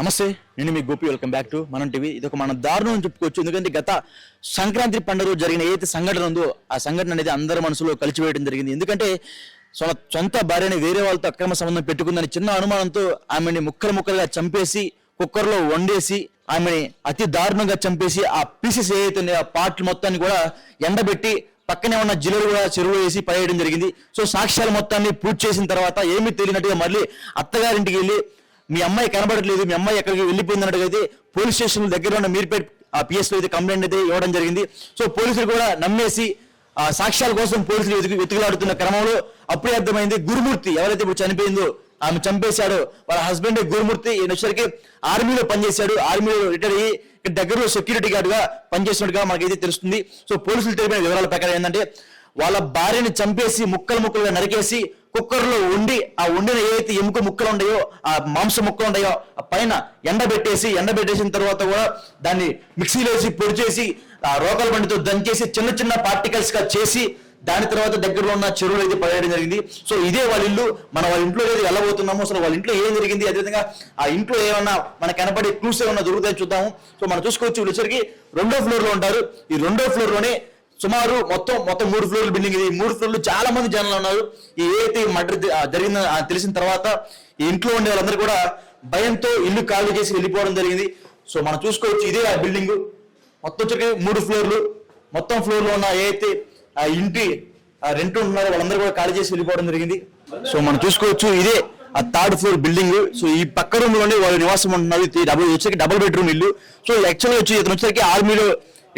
నమస్తే నేను మీ Gopi welcome back to Manam TV ఇది ఒక మన దారుణం అని చెప్పుకోవచ్చు. ఎందుకంటే గత సంక్రాంతి పండుగ జరిగిన ఏదైతే సంఘటన ఉందో ఆ సంఘటన అనేది అందరి మనసులో కలిసివేయడం జరిగింది. ఎందుకంటే సొంత భార్యని వేరే వాళ్ళతో అక్రమ సంబంధం పెట్టుకుందని చిన్న అనుమానంతో ఆమెని ముక్కలు ముక్కలుగా చంపేసి కుక్కర్లో వండేసి ఆమెని అతి దారుణంగా చంపేసి ఆ పీసెస్ ఏదైతే ఆ పార్ట్లు మొత్తాన్ని కూడా ఎండబెట్టి పక్కనే ఉన్న జిల్లులు కూడా చెరువులో వేసి పడేయడం జరిగింది. సో సాక్ష్యాల మొత్తాన్ని పూర్తి చేసిన తర్వాత ఏమీ తెలియనట్టుగా మళ్ళీ అత్తగారింటికి వెళ్ళి మీ అమ్మాయి కనబడట్లేదు మీ అమ్మాయి ఎక్కడికి వెళ్ళిపోయింది అయితే పోలీస్ స్టేషన్ దగ్గర ఉన్న మీర్పేట్ ఆ పిఎస్లో అయితే కంప్లైంట్ అయితే ఇవ్వడం జరిగింది. సో పోలీసులు కూడా నమ్మేసి ఆ సాక్ష్యాల కోసం పోలీసులు వెతుకు వెతుకులాడుతున్న క్రమంలో అప్పుడే అర్థమైంది గురుమూర్తి ఎవరైతే ఇప్పుడు చనిపోయిందో ఆమె చంపేశాడో వాళ్ళ హస్బెండ్ గురుమూర్తి. ఈయన వచ్చేసరికి ఆర్మీలో పనిచేశాడు. ఆర్మీలో రిటైర్ అయ్యి దగ్గరలో సెక్యూరిటీ గార్డ్గా పనిచేసినట్టుగా మనకైతే తెలుస్తుంది. సో పోలీసులు తెలిపిన వివరాల ప్రకారం ఏంటంటే వాళ్ళ భార్యని చంపేసి ముక్కలు ముక్కలుగా నరికేసి కుక్కర్లో ఉండి ఆ వండిన ఏదైతే ఎముక ముక్కలు ఉన్నాయో ఆ మాంస ముక్కలు ఉన్నాయో ఆ పైన ఎండబెట్టేసి ఎండబెట్టేసిన తర్వాత కూడా దాన్ని మిక్సీలో వేసి పొడి చేసి ఆ రోకల బండితో దంచేసి చిన్న చిన్న పార్టికల్స్గా చేసి దాని తర్వాత దగ్గరలో ఉన్న చెరువులు అయితే పడేయడం జరిగింది. సో ఇదే వాళ్ళ ఇల్లు. మన వాళ్ళ ఇంట్లో ఏది వెళ్ళబోతున్నాము అసలు వాళ్ళ ఇంట్లో ఏం జరిగింది అదేవిధంగా ఆ ఇంట్లో ఏమన్నా మన కనపడే క్లూస్ ఏమన్నా దొరుకుతాయి చూద్దాము. సో మనం చూసుకోవచ్చు వీళ్ళొచ్చరికి రెండో ఫ్లోర్లో ఉంటారు. ఈ రెండో ఫ్లోర్లోనే సుమారు మొత్తం మొత్తం మూడు ఫ్లోర్ల బిల్డింగ్ ఇది. ఈ మూడు ఫ్లోర్లు చాలా మంది జనాలు ఉన్నారు. ఈ ఏదైతే మర్డర్ జరిగిందో తెలిసిన తర్వాత ఈ ఇంట్లో ఉండే వాళ్ళందరూ కూడా భయంతో ఇల్లు ఖాళీ చేసి వెళ్ళిపోవడం జరిగింది. సో మనం చూసుకోవచ్చు ఇదే ఆ బిల్డింగ్ మొత్తం వచ్చరికి మూడు ఫ్లోర్లు. మొత్తం ఫ్లోర్లో ఉన్న ఏదైతే ఆ ఇంటి ఆ రెంట్ ఉన్నారో వాళ్ళందరూ కూడా ఖాళీ చేసి వెళ్ళిపోవడం జరిగింది. సో మనం చూసుకోవచ్చు ఇదే ఆ థర్డ్ ఫ్లోర్ బిల్డింగ్ సో ఈ పక్క రూమ్లోనే వాళ్ళు నివాసం ఉంటున్నారు. డబుల్ వచ్చేసరికి డబుల్ బెడ్రూమ్ ఇల్లు. సో యాక్చువల్గా వచ్చి ఇతను వచ్చేసరికి ఆర్మీలో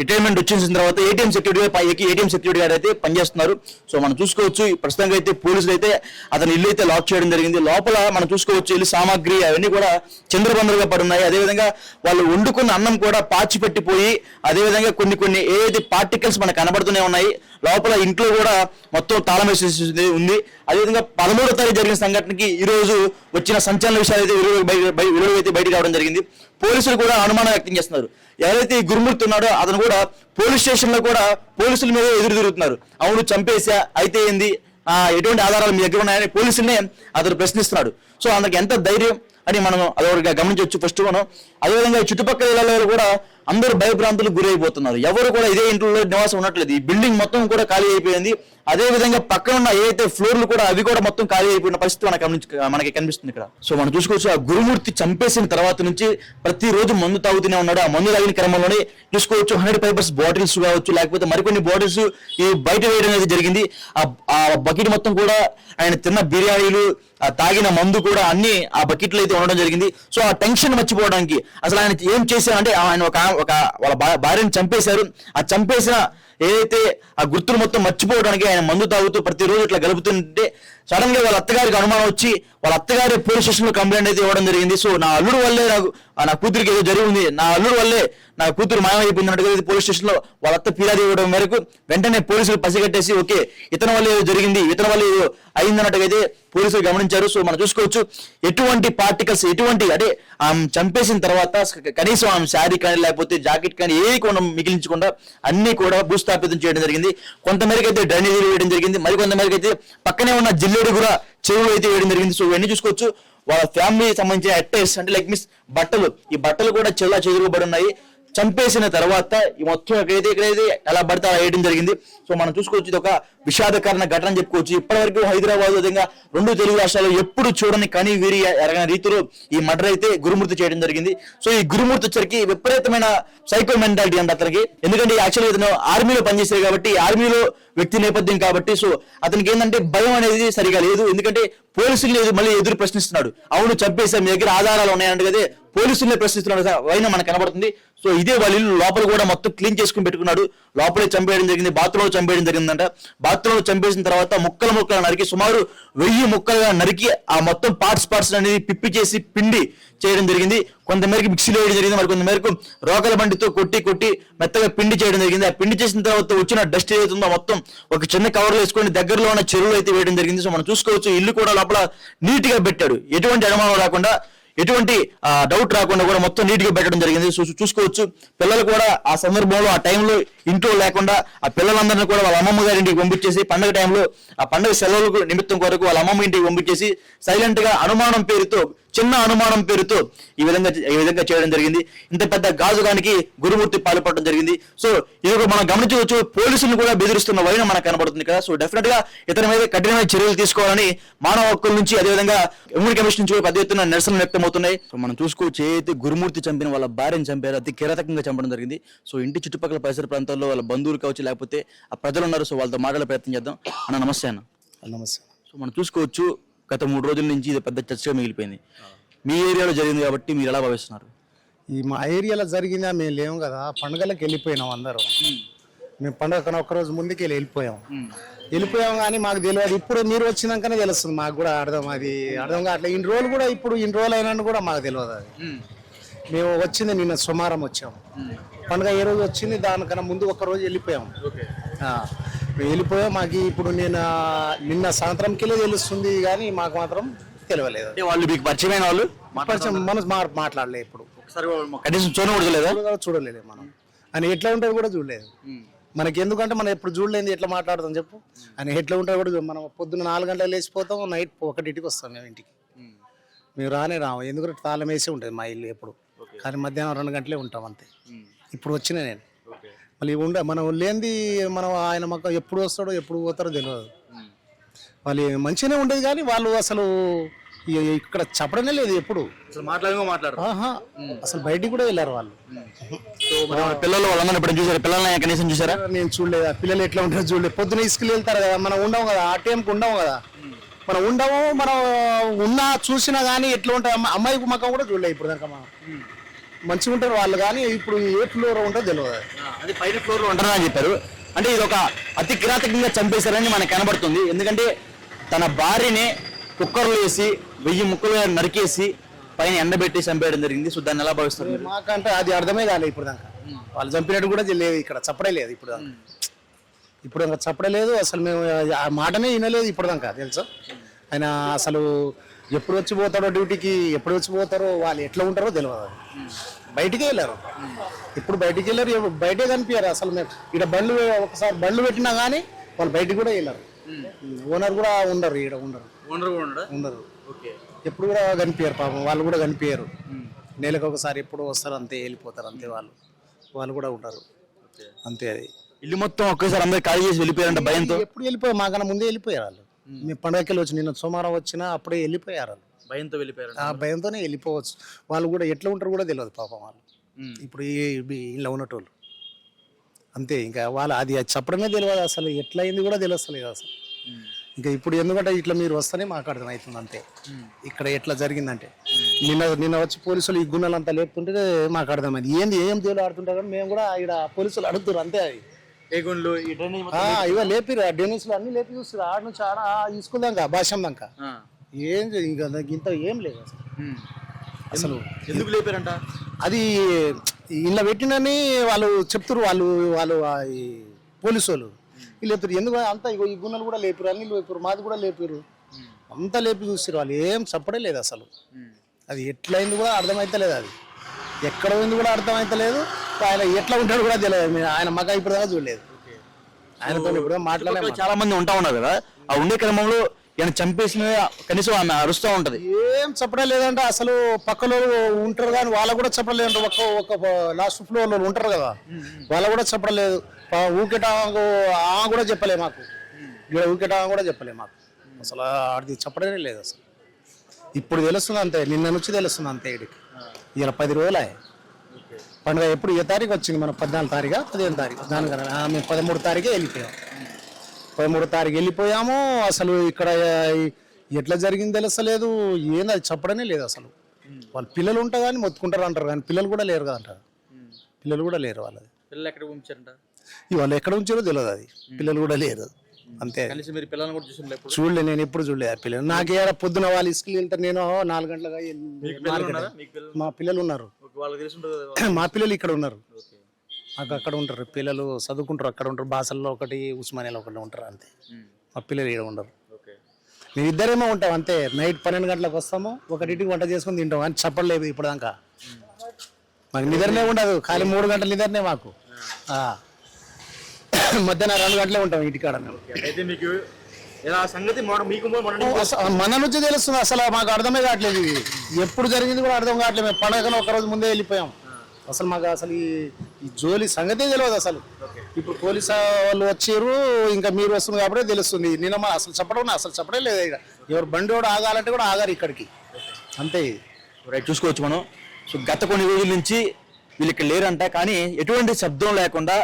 రిటైర్మెంట్ వచ్చేసిన తర్వాత ఏటీఎం సెక్యూరిటీ పైకి ఏటీఎం సెక్యూరిటీ గారు అయితే పనిచేస్తున్నారు. సో మనం చూసుకోవచ్చు ప్రస్తుతంగా అయితే పోలీసులు అయితే అతని ఇల్లు అయితే లాక్ చేయడం జరిగింది. లోపల మనం చూసుకోవచ్చు ఇల్లు సామాగ్రి అవన్నీ కూడా చంద్రబందరుగా పడి ఉన్నాయి. అదేవిధంగా వాళ్ళు వండుకున్న అన్నం కూడా పాచి పెట్టిపోయి అదేవిధంగా కొన్ని కొన్ని ఏదైతే పార్టికల్స్ మనకు కనబడుతూనే ఉన్నాయి లోపల ఇంట్లో కూడా మొత్తం తాళం వేసేసి ఉంది. అదేవిధంగా పదమూడో తారీఖు జరిగిన సంఘటనకి ఈ రోజు వచ్చిన సంచలన విషయాలు అయితే విలువ అయితే బయటకు రావడం జరిగింది. పోలీసులు కూడా అనుమానం వ్యక్తం చేస్తున్నారు. ఎవరైతే ఈ గురుమూర్తి ఉన్నాడో అతను కూడా పోలీస్ స్టేషన్లో కూడా పోలీసుల మీద ఎదురు తిరుగుతున్నారు. అవును చంపేసా అయితే ఏంది? ఆ, ఎటువంటి ఆధారాలు మీ దగ్గర ఉన్నాయని పోలీసులనే అతను ప్రశ్నిస్తున్నాడు. సో అందుకు ఎంత ధైర్యం అని మనం అదొకటి గమనించవచ్చు. ఫస్ట్ మనం అదేవిధంగా చుట్టుపక్కల ఇళ్ళలో కూడా అందరూ భయభ్రాంతులకు గురైపోతున్నారు. ఎవరు కూడా ఇదే ఇంట్లో నివాసం ఉండట్లేదు. ఈ బిల్డింగ్ మొత్తం కూడా ఖాళీ అయిపోయింది. అదే విధంగా పక్కన ఉన్న ఏదైతే ఫ్లోర్లు కూడా అవి కూడా మొత్తం ఖాళీ అయిపోయిన పరిస్థితి మనకి గమనించ మనకి కనిపిస్తుంది ఇక్కడ. సో మనం చూసుకోవచ్చు ఆ గురుమూర్తి చంపేసిన తర్వాత నుంచి ప్రతిరోజు మందు తాగుతూనే ఉన్నాడు. ఆ మందు తాగిన క్రమంలోనే చూసుకోవచ్చు హండ్రెడ్ పేపర్స్ బాటిల్స్ కావచ్చు లేకపోతే మరికొన్ని బాటిల్స్ ఈ బయట వేయడం అనేది జరిగింది. ఆ ఆ బకెట్ మొత్తం కూడా ఆయన తిన్న బిర్యానీలు ఆ తాగిన మందు కూడా అన్ని ఆ బకెట్లో అయితే ఉండడం జరిగింది. సో ఆ టెన్షన్ మర్చిపోవడానికి అసలు ఆయన ఏం చేశారంటే ఆయన ఒక ఒక వాళ్ళ భార్యను చంపేశారు. ఆ చంపేసిన ఏదైతే ఆ గుర్తులు మొత్తం మర్చిపోవడానికి ఆయన మందు తాగుతూ ప్రతిరోజు ఇట్లా గలుపుతుంటే సడన్గా వాళ్ళ అత్తగారికి అనుమానం వచ్చి వాళ్ళ అత్తగారి పోలీస్ స్టేషన్లో కంప్లైంట్ అయితే ఇవ్వడం జరిగింది. సో నా అల్లుడు వల్లే నాకు ఆ నా కూతురికి ఏదో జరిగింది. నా అల్లుడు వల్లే నా కూతురు మాయమైపోయింది పోలీస్ స్టేషన్లో వాళ్ళ అత్త ఫిర్యాదు ఇవ్వడం మేరకు వెంటనే పోలీసులు పసిగట్టేసి ఓకే ఇతని వల్ల ఏదో జరిగింది ఇతని వల్ల ఏదో అయిందన్నట్టుగా అయితే పోలీసులు గమనించారు. సో మనం చూసుకోవచ్చు ఎటువంటి పార్టికల్స్ ఎటువంటి అంటే ఆమె చంపేసిన తర్వాత కనీసం ఆమె శారీ కానీ లేకపోతే జాకెట్ కానీ ఏది కూడా మిగిలించకుండా అన్ని కూడా భూస్థాపితం చేయడం జరిగింది. కొంతమేరకు అయితే డ్రైనేజీలు వేయడం జరిగింది. మరి కొంతమేరకు అయితే పక్కనే ఉన్న జిల్లా జిల్లేడు కూడా చెరువులు అయితే వేయడం జరిగింది. సో ఇవన్నీ చూసుకోవచ్చు. వాళ్ళ ఫ్యామిలీ సంబంధించిన అట్టైస్ అంటే లైక్ మీన్స్ బట్టలు. ఈ బట్టలు కూడా చెల్లా చెదురుబడి ఉన్నాయి. చంపేసిన తర్వాత ఈ మొత్తం ఎక్కడైతే ఎక్కడైతే ఎలా పడితే అలా వేయడం జరిగింది. సో మనం చూసుకోవచ్చు ఇది ఒక విషాదకరణ ఘటన చెప్పుకోవచ్చు. ఇప్పటివరకు హైదరాబాద్ విధంగా రెండు తెలుగు రాష్ట్రాలు ఎప్పుడు చూడని కని వీరి ఎరగని రీతిలో ఈ మర్డర్ అయితే గురుమూర్తి చేయడం జరిగింది. సో ఈ గురుమూర్తి వచ్చరికి విపరీతమైన సైకో మెంటాలిటీ అంట అతనికి. ఎందుకంటే యాక్చువల్గా ఇతను ఆర్మీలో పనిచేసేది కాబట్టి ఆర్మీలో వ్యక్తి నేపథ్యం కాబట్టి సో అతనికి ఏంటంటే భయం అనేది సరిగా లేదు. ఎందుకంటే పోలీసులు లేదు మళ్ళీ ఎదురు ప్రశ్నిస్తున్నాడు. అవును చంపేశాం మీ దగ్గర ఆధారాలు ఉన్నాయంటే కదా. పోలీసులనే ప్రశ్నిస్తున్నాడు వైన మనకు కనబడుతుంది. సో ఇదే వాళ్ళ ఇల్లు లోపల కూడా మొత్తం క్లీన్ చేసుకుని పెట్టుకున్నాడు. లోపలే చంపేయడం జరిగింది. బాత్రూమ్లో చంపేయడం జరిగిందంట. బాత్రూమ్లో చంపేసిన తర్వాత ముక్కలు ముక్కలు నరికి సుమారు వెయ్యి ముక్కలుగా నరికి ఆ మొత్తం పార్ట్స్ పార్ట్స్ అనేది పిప్పి చేసి పిండి చేయడం జరిగింది. కొంతమేరకు మిక్సీలో వేయడం జరిగింది. మరి కొంతమేరకు రోకల బండితో కొట్టి కొట్టి మెత్తగా పిండి చేయడం జరిగింది. ఆ పిండి చేసిన తర్వాత వచ్చిన డస్ట్ ఏదైతుందో మొత్తం ఒక చిన్న కవర్ వేసుకొని దగ్గరలో ఉన్న చెరువులు అయితే వేయడం జరిగింది. సో మనం చూసుకోవచ్చు ఇల్లు కూడా లోపల నీట్గా పెట్టాడు. ఎటువంటి అనుమానం రాకుండా ఎటువంటి డౌట్ రాకుండా కూడా మొత్తం నీట్గా పెట్టడం జరిగింది. చూ- చూసుకోవచ్చు. పిల్లలు కూడా ఆ సందర్భంలో ఆ టైంలో ఇంట్లో లేకుండా ఆ పిల్లలందరినీ కూడా వాళ్ళ అమ్మమ్మ గారి ఇంటికి పంపించేసి పండగ టైంలో ఆ పండగ సెలవులకు నిమిత్తం కొరకు వాళ్ళ అమ్మమ్మ ఇంటికి పంపించేసి సైలెంట్గా అనుమానం పేరుతో చిన్న అనుమానం పేరుతో ఈ విధంగా ఈ విధంగా చేయడం జరిగింది. ఇంత పెద్ద గాజుగానికి గురుమూర్తి పాల్పడడం జరిగింది. సో ఇది ఒక మనం గమనించవచ్చు పోలీసులు కూడా బెదిరిస్తున్న వైన మనకు కనబడుతుంది కదా. సో డెఫినెట్గా ఇతని మీద కఠినమైన చర్యలు తీసుకోవాలని మానవ హక్కుల నుంచి అదేవిధంగా ఎమ్మెల్యే కమిషన్ నుంచి కూడా పెద్ద ఎత్తున నిరసనలు వ్యక్తమవుతున్నాయి. సో మనం చూసుకోవచ్చు ఏదైతే గురుమూర్తి చంపిన వాళ్ళ భార్యను చంపారు అతి కిరాతకంగా చంపడం జరిగింది. సో ఇంటి చుట్టుపక్కల పరిసర ప్రాంతాల్లో వాళ్ళ బంధువులు కావచ్చు లేకపోతే ఆ ప్రజలు ఉన్నారు సో వాళ్ళతో మాట్లాడే ప్రయత్నం చేద్దాం. అన్న నమస్తే అన్న. నమస్తే. సో మనం చూసుకోవచ్చు గత మూడు రోజుల నుంచి ఇది పెద్ద చర్చగా మిగిలిపోయింది. మీ ఏరియాలో జరిగింది కాబట్టి మీరు ఎలా భావిస్తున్నారు? ఈ మా ఏరియాలో జరిగిందా మేము లేము కదా పండుగలకు వెళ్ళిపోయినాం అందరం. మేము పండుగ కన్నా ఒక్కరోజు ముందుకు వెళ్ళి వెళ్ళిపోయాం వెళ్ళిపోయాం కానీ మాకు తెలియదు. ఇప్పుడు మీరు వచ్చినాకనే తెలుస్తుంది మాకు కూడా అర్థం అది అర్థం కావట్లేదు. ఇన్ని రోజులు కూడా ఇప్పుడు ఇన్ని రోజులు అయినా కూడా మాకు తెలియదు అది. మేము వచ్చింది నిన్న సుమారం వచ్చాం పండుగ ఏ రోజు వచ్చింది దానికన్నా ముందు ఒక రోజు వెళ్ళిపోయాం ఆ, మేము వెళ్ళిపోయాం మాకు ఇప్పుడు నేను నిన్న సాయంత్రంకి తెలుస్తుంది కానీ మాకు మాత్రం తెలియలేదు. వాళ్ళు మీకు పరిచయమైన వాళ్ళు? మనసు మా- మాట్లాడలే ఇప్పుడు. ఒకసారి కనీసం చూడలేదు? మనం. ఆయన ఎట్లా ఉంటాడు కూడా చూడలేదు. మనకి ఎందుకంటే మనం ఎప్పుడు చూడలేదు ఎట్లా మాట్లాడతాం చెప్పు? ఆయన ఎట్లా ఉంటాడు కూడా మనం పొద్దున్న నాలుగు గంటలకు లేచిపోతాం నైట్ ఒకటింటికి వస్తాం మేము ఇంటికి. మేము రానే రాము. ఎందుకంటే తాళం వేసే ఉంటుంది మా ఇల్లు ఎప్పుడు. కానీ మధ్యాహ్నం రెండు గంటలే ఉంటాం అంతే. ఇప్పుడు వచ్చిన నేను. మళ్ళీ ఉండ మనం లేనిది మనం ఆయన మాకు ఎప్పుడు వస్తాడో ఎప్పుడు పోతారో తెలియదు వాళ్ళు మంచిగానే ఉండేది కానీ వాళ్ళు అసలు ఇక్కడ చెప్పడమే లేదు ఎప్పుడు. అసలు మాట్లాడమో మాట్లాడరు. ఆహా. అసలు బయటికి కూడా వెళ్ళారు వాళ్ళు. పిల్లలు వాళ్ళందరూ ఇప్పుడు చూసారా? పిల్లల్ని కనీసం చూసారా? నేను చూడలేదు. పిల్లలు ఎట్లా ఉంటారో చూడలేదు. పొద్దున ఇసుకలు వెళ్తారు కదా మనం ఉండము కదా ఆ టైంకి ఉండము కదా. మనం ఉండము మనం ఉన్నా చూసినా కానీ ఎట్లా ఉంటాయి? అమ్మ అమ్మాయి మకం కూడా చూడలేదు ఇప్పుడు దాకా మనం మంచిగా ఉంటారు వాళ్ళు కానీ ఇప్పుడు ఏ ఫ్లోర్ ఉంటుందో తెలియదు అది పైన ఫ్లోర్లో ఉంటారని చెప్పారు. అంటే ఇది ఒక అతి కిరాతకంగా చంపేశారని మనకు కనబడుతుంది. ఎందుకంటే తన భార్యని కుక్కర్లో వేసి వెయ్యి ముక్కలు నరికేసి పైన ఎండబెట్టి చంపేయడం జరిగింది. సో దాన్ని ఎలా భావిస్తారు మాకంటే అది అర్థమే కాలేదు ఇప్పుడు దాకా. వాళ్ళు చంపినట్టు కూడా లేదు ఇక్కడ. చప్పడే లేదు ఇప్పుడు దాకా. ఇప్పుడు దాకా చప్పడే లేదు. అసలు మేము ఆ మాటనే వినలేదు ఇప్పుడు దాకా. తెలుసా? ఆయన అసలు ఎప్పుడు వచ్చి పోతారో డ్యూటీకి ఎప్పుడు వచ్చి పోతారో వాళ్ళు ఎట్లా ఉంటారో తెలియదు బయటికి వెళ్ళారు. ఇప్పుడు బయటికి వెళ్ళారు బయటే కనిపించారు అసలు మేము. ఇక్కడ బండ్లు ఒకసారి బండ్లు పెట్టినా కానీ వాళ్ళు బయటికి కూడా వెళ్ళారు. ఓనర్ కూడా ఉండరు ఇక్కడ ఉండరు. ఉండరు. ఓకే. ఎప్పుడు కూడా కనిపించారు పాపం వాళ్ళు కూడా కనిపించారు నెలకు ఒకసారి ఎప్పుడు వస్తారు అంతే వెళ్ళిపోతారు అంతే వాళ్ళు. వాళ్ళు కూడా ఉంటారు. అంతే అది. ఇల్లు మొత్తం ఒకేసారి అందరు ఖాళీ చేసి వెళ్ళిపోయారంట భయంతో? ఎప్పుడు వెళ్ళిపోయారు? మాకన్నా ముందే వెళ్ళిపోయారు వాళ్ళు. మీ పండగకి వచ్చి నిన్న సోమవారం వచ్చినా అప్పుడే వెళ్ళిపోయారు వాళ్ళు. భయంతో వెళ్ళిపోయారు ఆ భయంతోనే వెళ్ళిపోవచ్చు. వాళ్ళు కూడా ఎట్లా ఉంటారు కూడా తెలియదు పాపం వాళ్ళు. ఇప్పుడు ఇలా ఉన్నటోళ్ళు. అంతే ఇంకా వాళ్ళు అది అది చెప్పడమే తెలియదు అసలు. ఎట్లా అయింది కూడా తెలుస్తలేదు అసలు ఇంకా ఇప్పుడు ఎందుకంటే ఇట్లా మీరు వస్తేనే మాకు అర్థమవుతుంది అంతే. ఇక్కడ ఎట్లా జరిగిందంటే నిన్న నిన్న వచ్చి పోలీసులు ఈ గున్నెలంతా లేపుతుంటే మాకు అర్థమైంది. ఏంది ఏం దేవులు ఆడుతుంటారు కానీ మేము కూడా ఇక్కడ పోలీసులు అడుగుతారు అంతే అది. ఏ గుండ్లు ఈ డ్రైనేజ్ ఆ, ఇవో లేపిరు ఆ డెనిస్లు అన్ని లేపి చూస్తారు ఆడ నుంచి ఆడ తీసుకుందాక భాషం దాకా. ఏం చే- ఇంకా దానికి ఇంత ఏం లేదు అసలు. అసలు ఎందుకు లేపారంట? అది ఇలా పెట్టినని వాళ్ళు చెప్తారు వాళ్ళు వాళ్ళు ఆ ఈ పోలీసు వాళ్ళు వీళ్ళు లేపారు ఎందుకు అంతా ఇగో ఈ గున్నెలు కూడా లేపారు అన్ని లేపారు మాది కూడా లేపారు అంతా లేపి చూస్తారు వాళ్ళు ఏం చెప్పడే లేదు అసలు అది ఎట్లయింది కూడా అర్థమైతలేదు అది. ఎక్కడ పోయింది కూడా అర్థమైతలేదు. ఆయన ఎట్లా ఉంటాడు కూడా తెలియదు. ఆయన మగ ఇప్పుడు దాకా చూడలేదు ఆయనతో ఇప్పుడు మాట్లాడలే చాలా మంది ఉంటా ఉన్నారు కదా. ఆ ఉండే క్రమంలో ఈయన చంపేసిన కనీసం ఆమె అరుస్తూ ఉంటది. ఏం చెప్పడం లేదంటే అసలు పక్కలో ఉంటారు కానీ వాళ్ళకు కూడా చెప్పడం లేదంటే ఒక ఒక లాస్ట్ ఫ్లోర్లో ఉంటారు కదా. వాళ్ళకు కూడా చెప్పడం లేదు ఊకేట ఆ కూడా చెప్పలే మాకు. ఇక్కడ ఊకేట కూడా చెప్పలే మాకు. అసలు అది చెప్పడమే లేదు అసలు. ఇప్పుడు తెలుస్తుంది అంతే. నిన్న నుంచి తెలుస్తుంది అంతే ఇడికి ఇలా పది రోజులే పండుగ ఎప్పుడు? ఏ తారీఖు వచ్చింది? మన పద్నాలుగు తారీఖు? పదిహేను తారీఖు. దానికన్నా ఆ, మేము పదమూడు తారీఖే వెళ్ళిపోయాం. పదమూడు తారీఖు వెళ్ళిపోయాము. అసలు ఇక్కడ ఎట్లా జరిగింది తెలుస్తలేదు. ఏంది అది చెప్పడమే లేదు అసలు. వాళ్ళ పిల్లలు ఉంటా కానీ మొత్తుకుంటారు అంటారు కానీ పిల్లలు కూడా లేరు కదా అంటారు. పిల్లలు కూడా లేరు వాళ్ళది. పిల్లలు ఎక్కడ పంపించారంట ఈ వాళ్ళు ఎక్కడ ఉంచారో తెలియదు అది. పిల్లలు కూడా లేరు. అంతే. కలిసి మీరు పిల్లల్ని కూడా ఎప్పుడు? చూడలే నేను ఎప్పుడు చూడలేదు ఆ పిల్లలు. నాకు పొద్దున వాళ్ళు ఇసుకలు వెళ్తారు నేను నాలుగు గంటలుగా మా పిల్లలు ఉన్నారు. వాళ్ళకి తెలిసి ఉంటుంది కదా మా పిల్లలు ఇక్కడ ఉన్నారు. ఓకే. మాకు అక్కడ ఉంటారు. పిల్లలు చదువుకుంటారు. అక్కడ ఉంటారు. బాసల్లో ఒకటి ఉస్మానియాలో ఒకటి ఉంటారు అంతే. మా పిల్లలు ఇక్కడ ఉండరు. ఓకే. మేము ఇద్దరేమో ఉంటాం అంతే. నైట్ పన్నెండు గంటలకు వస్తాము. ఒకటింటికి వంట చేసుకుని తింటాం. అని చెప్పలేదు ఇప్పుడు దాకా మాకు నిద్రనే ఉండదు. ఖాళీ మూడు గంటల నిద్రనే మాకు. ఆ. మధ్యాహ్నం రెండు గంటలే ఉంటాం ఇంటికాడ. అయితే మీకు సంగతి మీకు మన నుంచి తెలుస్తుంది. అసలు మాకు అర్థమే కావట్లేదు ఇది. ఎప్పుడు జరిగింది కూడా అర్థం కావట్లేదు. మేము పండగను ఒక రోజు ముందే వెళ్ళిపోయాం. అసలు మాకు అసలు ఈ ఈ జోలి సంగతే తెలియదు అసలు. ఇప్పుడు పోలీసు వాళ్ళు వచ్చారు ఇంకా మీరు వస్తుంది కాబట్టి తెలుస్తుంది. నిన్న మా అసలు చెప్పడం అసలు చెప్పడం లేదు ఇక్కడ. ఎవరు బండి కూడా ఆగాలంటే కూడా ఆగారు ఇక్కడికి. అంతే. రైట్ చూసుకోవచ్చు మనం. సో గత కొన్ని రోజుల నుంచి వీళ్ళు ఇక్కడ లేరంట. కానీ ఎటువంటి శబ్దం లేకుండా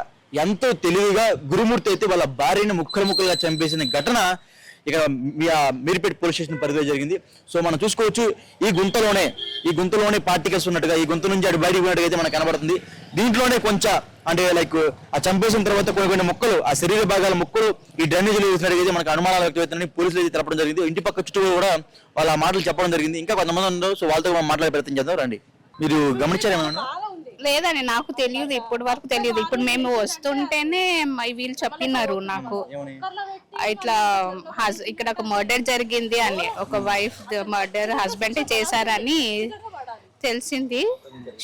ఎంతో తెలివిగా గురుమూర్తి అయితే వాళ్ళ భార్యని ముక్కలు ముక్కలుగా చంపేసిన ఘటన ఇక్కడ మీ మీర్పేట పోలీస్ స్టేషన్ పరిధిలో జరిగింది. సో మనం చూసుకోవచ్చు ఈ గుంతలోనే ఈ గుంతలోనే పార్టికల్స్ ఉన్నట్టుగా ఈ గుంత నుంచి అటు బయటకు పోయినట్టుగా అయితే మనకు కనబడుతుంది. దీంట్లోనే కొంచెం అంటే లైక్ ఆ చంపేసిన తర్వాత కొన్ని కొన్ని ముక్కలు ఆ శరీర భాగాల ముక్కలు ఈ డ్రైనేజీలో వేసినట్టుగా మనకు అనుమానాలు వ్యక్తమవుతున్నాయి పోలీసులు అయితే తెలపడం జరిగింది. ఇంటి పక్క చుట్టూ కూడా వాళ్ళ ఆ మాటలు చెప్పడం జరిగింది. ఇంకా కొంతమంది ఉన్నారు సో వాళ్ళతో మనం మాట్లాడే ప్రయత్నం చేద్దాం రండి. మీరు గమనించారేమన్నా లేదని నాకు తెలియదు ఇప్పటి వరకు తెలియదు. ఇప్పుడు మేము వస్తుంటేనే వీళ్ళు చెప్పినారు నాకు. ఇట్లా హస్ ఇక్కడ ఒక మర్డర్ జరిగింది అని ఒక వైఫ్ మర్డర్ హస్బెండ్ చేశారని తెలిసింది.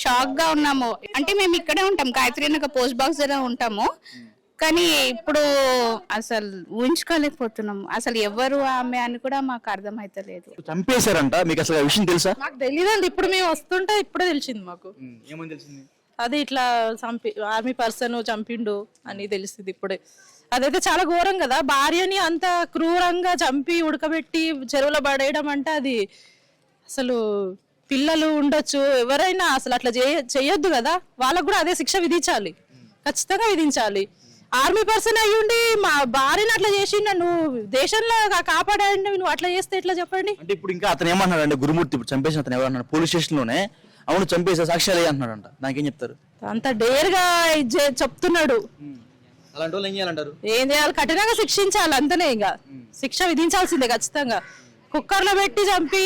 షాక్గా ఉన్నాము. అంటే మేము ఇక్కడే ఉంటాం గాయత్రి నగర్ పోస్ట్ బాక్స్ దగ్గర ఉంటాము. కానీ ఇప్పుడు అసలు ఊహించుకోలేకపోతున్నాము అసలు ఎవరు ఆమె అని కూడా మాకు అర్థమైతలేదు. చంపేశారంట. మీకు అసలు ఆ విషయం తెలుసా? మాకు తెలియదండి ఇప్పుడు మేము వస్తుంటే ఇప్పుడే తెలిసింది మాకు. ఏమని తెలిసింది? అది ఇట్లా చంపి ఆర్మీ పర్సన్ చంపిండు అని తెలిసింది ఇప్పుడే. అదైతే చాలా ఘోరం కదా. భార్యని అంత క్రూరంగా చంపి ఉడకబెట్టి చెరువులో పడేయడం అంటే అది అసలు పిల్లలు ఉండొచ్చు. ఎవరైనా అసలు అట్లా చేయ చేయొద్దు కదా. వాళ్ళకు కూడా అదే శిక్ష విధించాలి. ఖచ్చితంగా విధించాలి. ఆర్మీ పర్సన్ అయ్యుండి మా భార్యని అట్లా చేసిండు నువ్వు దేశంలో కాపాడండి నువ్వు అట్లా చేస్తే ఎట్లా చెప్పండి? అంటే ఇప్పుడు ఇంకా అతను ఏమన్నాడు అంటే గురుమూర్తి ఇప్పుడు చంపేసిన అతను ఎవరన్నాడు? పోలీస్ స్టేషన్లోనే అవును చంపేసా సాక్ష్యాలు అంటున్నాడంట. నాకేం చెప్తారు? అంత డేర్గా చెప్తున్నాడు. అలాంటి వాళ్ళు ఏం చేయాలంటారు? ఏం చేయాలి? కఠినంగా శిక్షించాలి అంతనే ఇంకా. శిక్ష విధించాల్సిందే ఖచ్చితంగా. కుక్కర్లో పెట్టి చంపి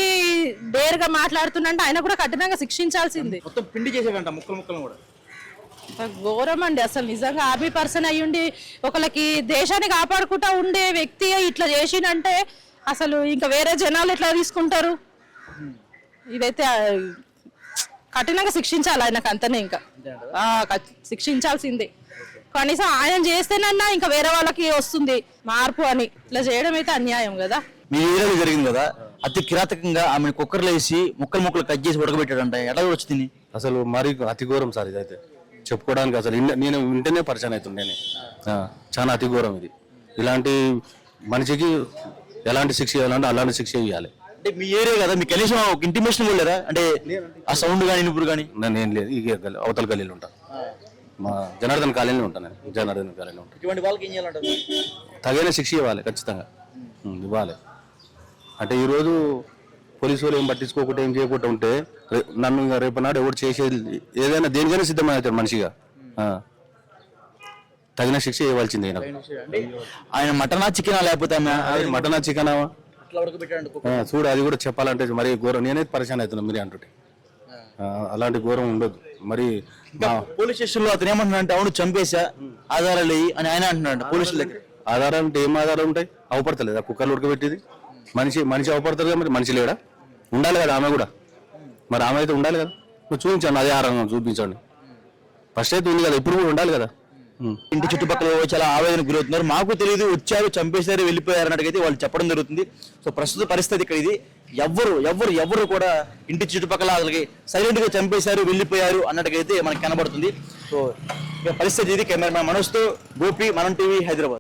డేర్గా మాట్లాడుతున్నంటే ఆయన కూడా కఠినంగా శిక్షించాల్సిందే. మొత్తం పిండి చేసేదంట ముక్కలు ముక్కలు కూడా. ఘోరం అండి. అసలు నిజంగా ఆర్మీ పర్సన్ అయ్యుండి ఒకళ్ళకి దేశాన్ని కాపాడుకుంటా ఉండే వ్యక్తి ఇట్లా చేసిండంటే అసలు ఇంకా వేరే జనాలు ఎట్లా తీసుకుంటారు? ఇదైతే కఠినంగా శిక్షించాలి ఆయనకు అంతనే ఇంకా. శిక్షించాల్సిందే. కనీసం ఆయన చేస్తేనన్నా ఇంకా వేరే వాళ్ళకి వస్తుంది మార్పు అని. ఇట్లా చేయడం అయితే అన్యాయం కదా. మీ ఏరియాలో జరిగింది కదా అతి కిరాతకంగా ఆమె కుక్కర్లో వేసి ముక్కలు ముక్కలు కట్ చేసి ఉడకబెట్టాడంట. ఎలా వచ్చి తిని అసలు మరి అతి ఘోరం సార్ ఇదైతే. చెప్పుకోవడానికి అసలు నేను వింటేనే పరిచయం అవుతుండేనే ఆ, చాలా అతి ఘోరం ఇది. ఇలాంటి మనిషికి ఎలాంటి శిక్ష ఇవ్వాలంటే అలాంటి శిక్ష ఇవ్వాలి. అంటే మీ ఏరియా కదా మీకు కనీసం ఒక ఇంటిమేషన్ కూడా లేదా? అంటే ఆ సౌండ్ కానీ ఇనుపురు కానీ నేను లేదు. ఈ గల్లి- అవతల గల్లీలో ఉంటాను మా జనార్దన్ కాలనీలో ఉంటాను నేను. జనార్దన్ కాలనీలో ఉంటాను ఇటువంటి వాళ్ళకి ఏం చేయాలంటారు? తగిన శిక్ష ఇవ్వాలి ఖచ్చితంగా. ఇవ్వాలి. అంటే ఈరోజు పోలీసు వాళ్ళు ఏం పట్టించుకోకుండా ఏం చేయకుండా ఉంటే నన్ను ఇంకా రేపు నాడు ఎవరు చేసేది ఏదైనా దేనికైనా సిద్ధమవుతాడు మనిషిగా. ఆ. తగిన శిక్ష ఇవ్వాల్సిందే ఈయనకు. ఆయన మటనా చికెనా లేకపోతే మటనా చికెనా? చూడు అది కూడా చెప్పాలంటే మరి ఘోరం. నేనైతే పరిచయం అవుతున్నా మీరే అంటుంటే. అలాంటి ఘోరం ఉండదు. మరి పోలీస్ స్టేషన్లో అతను ఏమంటున్నాడు అంటే అవును చంపేశా ఆధారాలు అని ఆయన అంటున్నాడు పోలీసుల దగ్గర. ఆధారాలు అంటే ఏం ఆధారాలు ఉంటాయి? అవపడతలేదు ఆ కుక్కర్లు ఉడకబెట్టేది? మనిషి మనిషి అవపడతారు కదా మరి మనిషి లేడా? ఉండాలి కదా ఆమె కూడా. మరి ఆమె అయితే ఉండాలి కదా? నువ్వు చూపించండి అదే ఆధారం చూపించండి. ఫస్ట్ అయితే ఉంది కదా ఇప్పుడు కూడా ఉండాలి కదా? ఇంటి చుట్టుపక్కల చాలా ఆవేదన గురవుతున్నారు. మాకు తెలియదు వచ్చారు చంపేశారు వెళ్ళిపోయారు అన్నట్టుగా వాళ్ళు చెప్పడం జరుగుతుంది. సో ప్రస్తుత పరిస్థితి ఇక్కడ ఇది. ఎవ్వరు ఎవ్వరు ఎవ్వరు కూడా ఇంటి చుట్టుపక్కల వాళ్ళకి సైలెంట్గా చంపేశారు వెళ్ళిపోయారు అన్నట్టుగా అయితే మనకి కనబడుతుంది. సో పరిస్థితి ఇది. కెమెరా మనోజ్తో గోపి మనం టీవీ హైదరాబాద్.